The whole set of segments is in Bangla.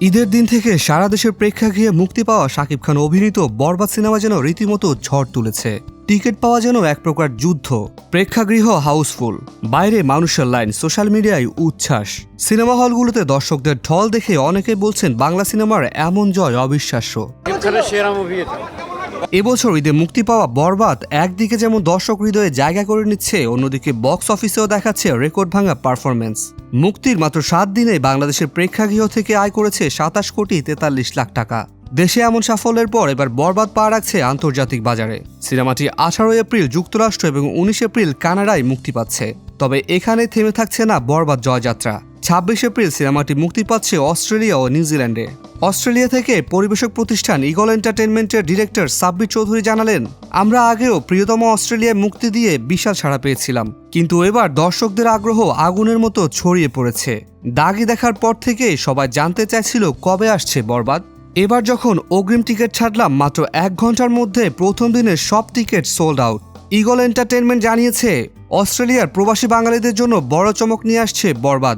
ঈদের দিন থেকে সারা দেশের প্রেক্ষাগৃহে মুক্তি পাওয়া শাকিব খান অভিনীত বরবাদ সিনেমা যেন রীতিমতো ঝড় তুলেছে। টিকিট পাওয়া যেন এক প্রকার যুদ্ধ। প্রেক্ষাগৃহ হাউসফুল। বাইরে মানুষের লাইন, সোশ্যাল মিডিয়ায় উচ্ছ্বাস। সিনেমা হলগুলোতে দর্শকদের ঢল দেখে অনেকে বলছেন, বাংলা সিনেমার এমন জয় অবিশ্বাস্য। এবছর ঈদে মুক্তি পাওয়া বরবাদ একদিকে যেমন দর্শক হৃদয়ে জায়গা করে নিচ্ছে, অন্যদিকে বক্স অফিসেও দেখাচ্ছে রেকর্ড ভাঙা পারফরমেন্স মুক্তির মাত্র সাত দিনে বাংলাদেশের প্রেক্ষাগৃহ থেকে আয় করেছে সাতাশ কোটি তেতাল্লিশ লাখ টাকা। দেশে এমন সাফল্যের পর এবার বরবাদ পা রাখছে আন্তর্জাতিক বাজারে। সিনেমাটি আঠারোই এপ্রিল যুক্তরাষ্ট্র এবং উনিশ এপ্রিল কানাডায় মুক্তি পাচ্ছে। তবে এখানে থেমে থাকছে না বরবাদ জয়যাত্রা। ছাব্বিশ এপ্রিল সিনেমাটি মুক্তি পাচ্ছে অস্ট্রেলিয়া ও নিউজিল্যান্ডে। অস্ট্রেলিয়া থেকে পরিবেশক প্রতিষ্ঠান ইগল এন্টারটেনমেন্টের ডিরেক্টর সাব্বির চৌধুরী জানালেন, আমরা আগেও প্রিয়তম অস্ট্রেলিয়ায় মুক্তি দিয়ে বিশাল সাড়া পেয়েছিলাম, কিন্তু এবার দর্শকদের আগ্রহ আগুনের মতো ছড়িয়ে পড়েছে। দাগি দেখার পর থেকে সবাই জানতে চাইছিল কবে আসছে বরবাদ। এবার যখন অগ্রিম টিকিট ছাড়লাম মাত্র এক ঘণ্টার মধ্যে প্রথম দিনের সব ticket sold out. Eagle Entertainment জানিয়েছে, অস্ট্রেলিয়ার প্রবাসী বাঙালিদের জন্য বড় চমক নিয়ে আসছে বরবাদ।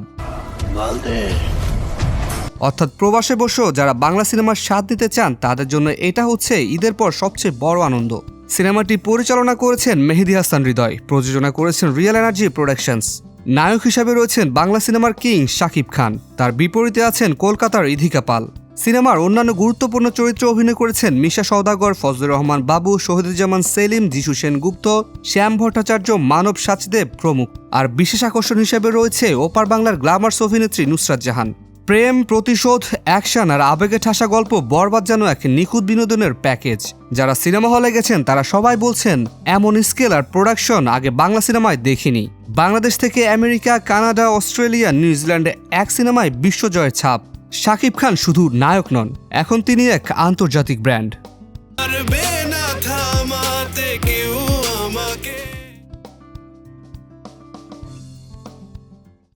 অর্থাৎ প্রবাসে বসেও যারা বাংলা সিনেমার স্বাদ দিতে চান, তাদের জন্য এটা হচ্ছে ঈদের পর সবচেয়ে বড় আনন্দ। সিনেমাটি পরিচালনা করেছেন মেহেদি হাসান হৃদয়, প্রযোজনা করেছেন রিয়েল এনার্জি প্রোডাকশনস। নায়ক হিসাবে রয়েছেন বাংলা সিনেমার কিং শাকিব খান। তার বিপরীতে আছেন কলকাতার ইধিকা পাল। সিনেমার অন্যান্য গুরুত্বপূর্ণ চরিত্রে অভিনয় করেছেন মিশা সওদাগর, ফজলুর রহমান বাবু, শহীদুজ্জামান সেলিম, যিশু সেনগুপ্ত শ্যাম ভট্টাচার্য, মানব সাচদেব প্রমুখ। আর বিশেষ আকর্ষণ হিসেবে রয়েছে ওপার বাংলার গ্ল্যামার্স অভিনেত্রী নুসরাত জাহান। প্রেম, প্রতিশোধ, অ্যাকশন আর আবেগে ঠাসা গল্প বরবাদ যেন এক নিখুঁত বিনোদনের প্যাকেজ। যারা সিনেমা হলে গেছেন, তারা সবাই বলছেন, এমন স্কেল আর প্রোডাকশন আগে বাংলা সিনেমায় দেখিনি। বাংলাদেশ থেকে আমেরিকা, কানাডা, অস্ট্রেলিয়া, নিউজিল্যান্ডে এক সিনেমায় বিশ্বজয়ের ছাপ। শাকিব খান শুধু নায়ক নন এখন তিনি এক আন্তর্জাতিক ব্র্যান্ড।